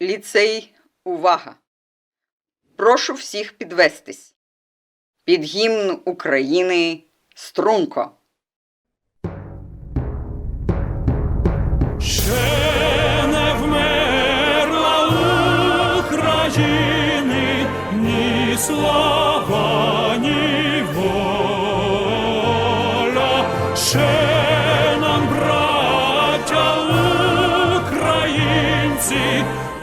Ліцей, увага! Прошу всіх підвестись. Під гімн України струнко. Ще не вмерла України ні слава,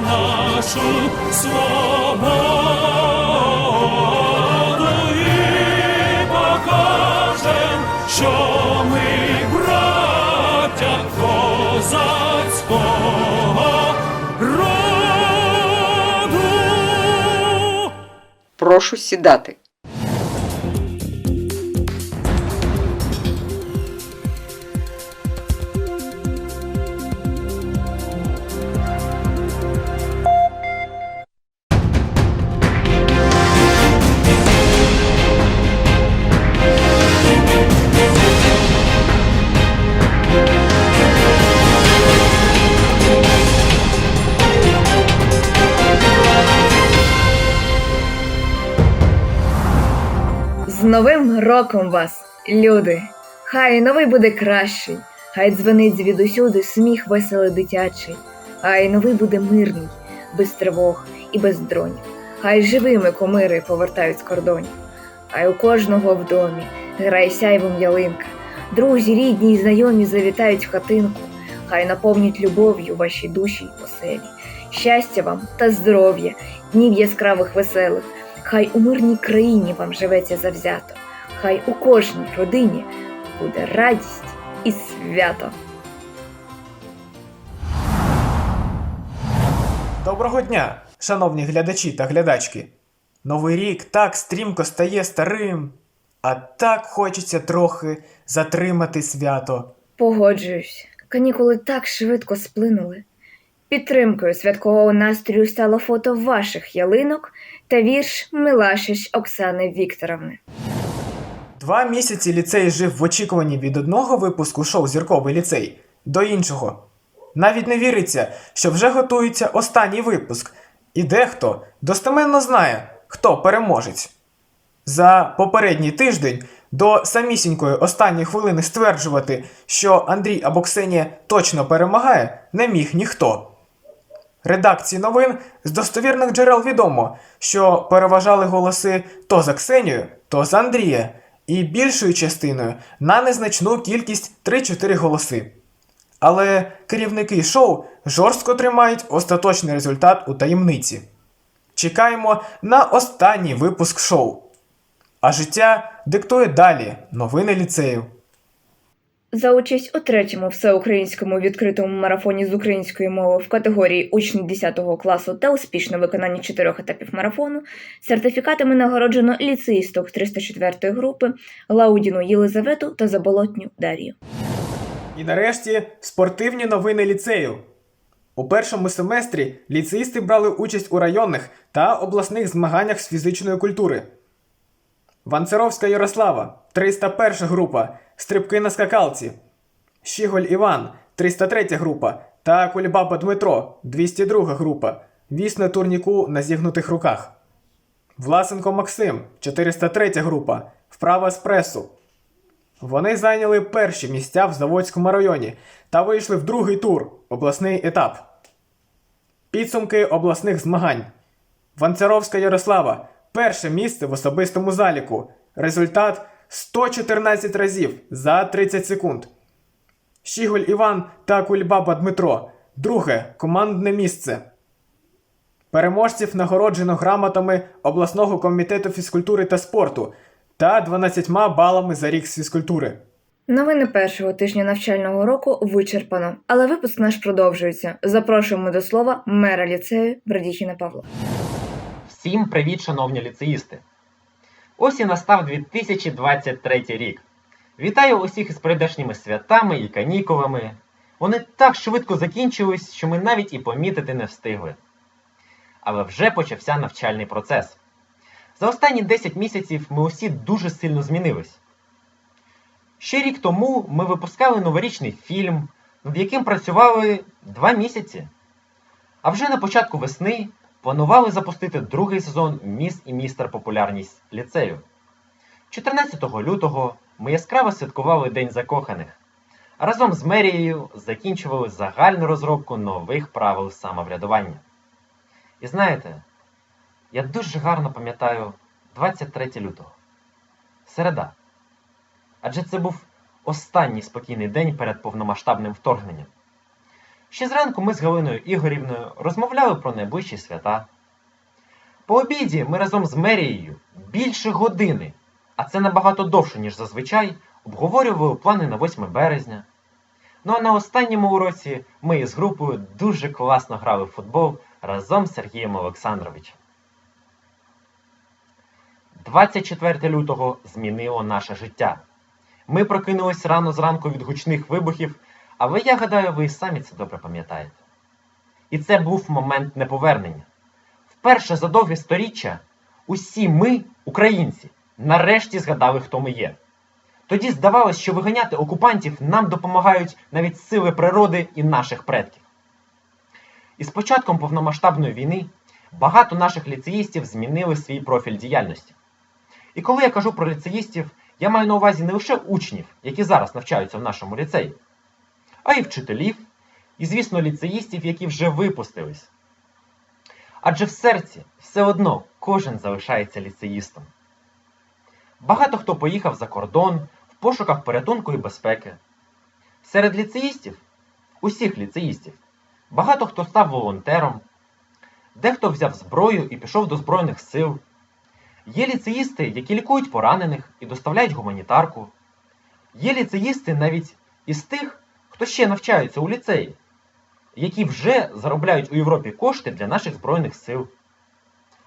нашу свободу і покажем, що ми браття козацького роду. Прошу сідати. Новим роком вас, люди! Хай новий буде кращий, хай дзвенить звідусюди сміх веселий дитячий, хай новий буде мирний, без тривог і без дронів. Хай живими комири повертають з кордонів, хай у кожного в домі грає сяйвом ялинка, друзі, рідні й знайомі завітають в хатинку, хай наповнять любов'ю ваші душі й оселі. Щастя вам та здоров'я, днів яскравих веселих. Хай у мирній країні вам живеться завзято, хай у кожній родині буде радість і свято. Доброго дня, шановні глядачі та глядачки. Новий рік так стрімко стає старим, а так хочеться трохи затримати свято. Погоджуюсь, канікули так швидко сплинули. Підтримкою святкового настрою стало фото ваших ялинок та вірш Милашич Оксани Вікторовни. Два місяці ліцей жив в очікуванні від одного випуску шоу Зірковий ліцей до іншого. Навіть не віриться, що вже готується останній випуск, і дехто достеменно знає, хто переможець. За попередній тиждень до самісінької останньої хвилини стверджувати, що Андрій або Ксенія точно перемагає, не міг ніхто. Редакції новин з достовірних джерел відомо, що переважали голоси то за Ксенію, то за Андрія, і більшою частиною на незначну кількість 3-4 голоси. Але керівники шоу жорстко тримають остаточний результат у таємниці. Чекаємо на останній випуск шоу. А життя диктує далі новини ліцею. За участь у третьому всеукраїнському відкритому марафоні з української мови в категорії учні 10 класу та успішне виконання чотирьох етапів марафону сертифікатами нагороджено ліцеїсток 304 групи Лаудіну Єлизавету та Заболотню Дар'ю. І нарешті спортивні новини ліцею. У першому семестрі ліцеїсти брали участь у районних та обласних змаганнях з фізичної культури. Ванцеровська Ярослава 301 група, стрибки на скакалці. Щіголь Іван 303 група та Кульбаба Дмитро 202 група. Віс на турніку на зігнутих руках. Власенко Максим 403 група. Вправа з пресу. Вони зайняли перші місця в Заводському районі та вийшли в другий тур обласний етап. Підсумки обласних змагань. Ванцаровська Ярослава. Перше місце в особистому заліку. Результат 114 разів за 30 секунд. Щіголь Іван та Кульбаба Дмитро. Друге командне місце. Переможців нагороджено грамотами обласного комітету фізкультури та спорту та 12 балами за рік з фізкультури. Новини першого тижня навчального року вичерпано, але випуск наш продовжується. Запрошуємо до слова мера ліцею Брадіхіна Павла. Всім привіт, шановні ліцеїсти! Ось і настав 2023 рік. Вітаю усіх із прийдешніми святами і канікулами. Вони так швидко закінчились, що ми навіть і помітити не встигли. Але вже почався навчальний процес. За останні 10 місяців ми усі дуже сильно змінились. Ще рік тому ми випускали новорічний фільм, над яким працювали 2 місяці. А вже на початку весни планували запустити другий сезон Міс і містер популярність ліцею. 14 лютого ми яскраво святкували День закоханих. Разом з мерією закінчували загальну розробку нових правил самоврядування. І знаєте, я дуже гарно пам'ятаю 23 лютого. Середа. Адже це був останній спокійний день перед повномасштабним вторгненням. Ще зранку ми з Галиною Ігорівною розмовляли про найближчі свята. По обіді ми разом з мерією більше години, а це набагато довше, ніж зазвичай, обговорювали плани на 8 березня. Ну а на останньому уроці ми із групою дуже класно грали в футбол разом з Сергієм Олександровичем. 24 лютого змінило наше життя. Ми прокинулись рано зранку від гучних вибухів але я гадаю, ви і самі це добре пам'ятаєте. І це був момент неповернення. Вперше за довгі сторіччя усі ми, українці, нарешті згадали, хто ми є. Тоді здавалось, що виганяти окупантів нам допомагають навіть сили природи і наших предків. І з початком повномасштабної війни багато наших ліцеїстів змінили свій профіль діяльності. І коли я кажу про ліцеїстів, я маю на увазі не лише учнів, які зараз навчаються в нашому ліцеї, а й вчителів, і, звісно, ліцеїстів, які вже випустились. Адже в серці все одно кожен залишається ліцеїстом. Багато хто поїхав за кордон в пошуках порятунку і безпеки. Серед ліцеїстів, усіх ліцеїстів, багато хто став волонтером, дехто взяв зброю і пішов до Збройних сил. Є ліцеїсти, які лікують поранених і доставляють гуманітарку. Є ліцеїсти навіть із тих, хто ще навчаються у ліцеї, які вже заробляють у Європі кошти для наших Збройних сил.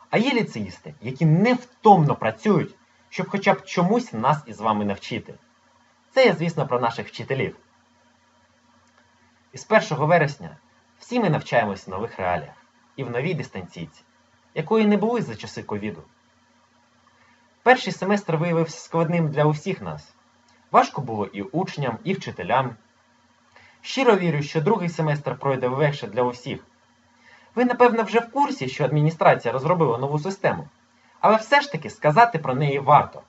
А є ліцеїсти, які невтомно працюють, щоб хоча б чомусь нас із вами навчити. Це я, звісно, про наших вчителів. Із 1 вересня всі ми навчаємось в нових реаліях і в новій дистанційці, якої не було за часи ковіду. Перший семестр виявився складним для усіх нас. Важко було і учням, і вчителям. Щиро вірю, що другий семестр пройде легше для усіх. Ви, напевно, вже в курсі, що адміністрація розробила нову систему, але все ж таки сказати про неї варто.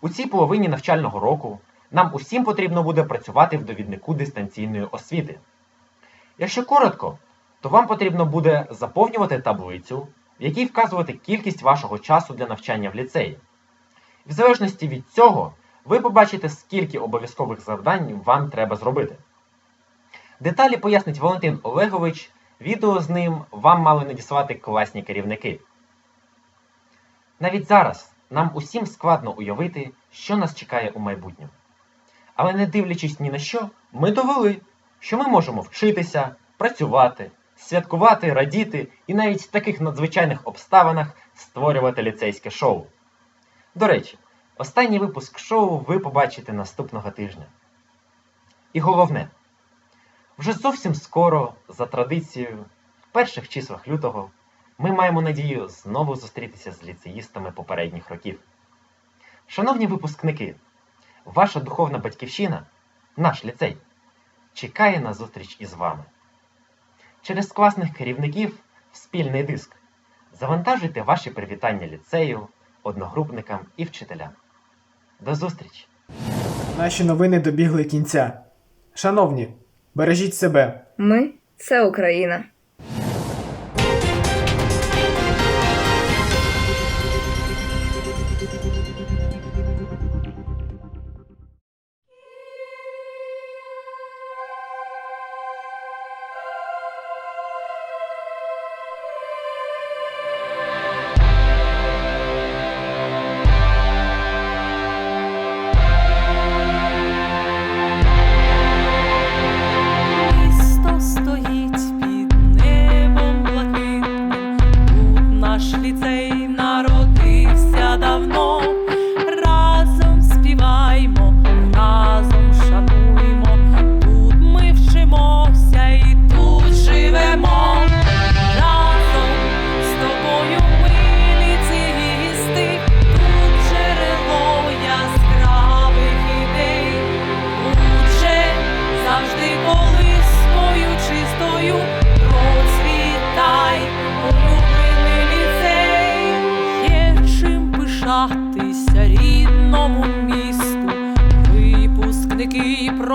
У цій половині навчального року нам усім потрібно буде працювати в довіднику дистанційної освіти. Якщо коротко, то вам потрібно буде заповнювати таблицю, в якій вказувати кількість вашого часу для навчання в ліцеї. В залежності від цього, ви побачите, скільки обов'язкових завдань вам треба зробити. Деталі пояснить Валентин Олегович, відео з ним вам мали надіслати класні керівники. Навіть зараз нам усім складно уявити, що нас чекає у майбутньому. Але не дивлячись ні на що, ми довели, що ми можемо вчитися, працювати, святкувати, радіти і навіть в таких надзвичайних обставинах створювати ліцейське шоу. До речі, останній випуск шоу ви побачите наступного тижня. І головне. Вже зовсім скоро, за традицією, в перших числах лютого, ми маємо надію знову зустрітися з ліцеїстами попередніх років. Шановні випускники, ваша духовна батьківщина, наш ліцей, чекає на зустріч із вами. Через класних керівників в спільний диск завантажуйте ваші привітання ліцею, одногрупникам і вчителям. До зустрічі! Наші новини добігли кінця. Шановні, бережіть себе. Ми це Україна.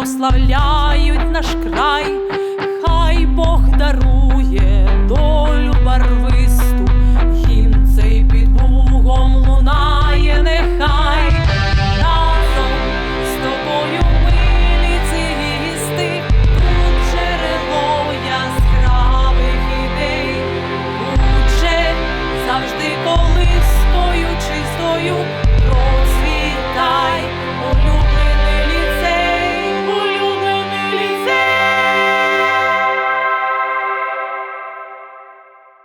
Прославляють наш край,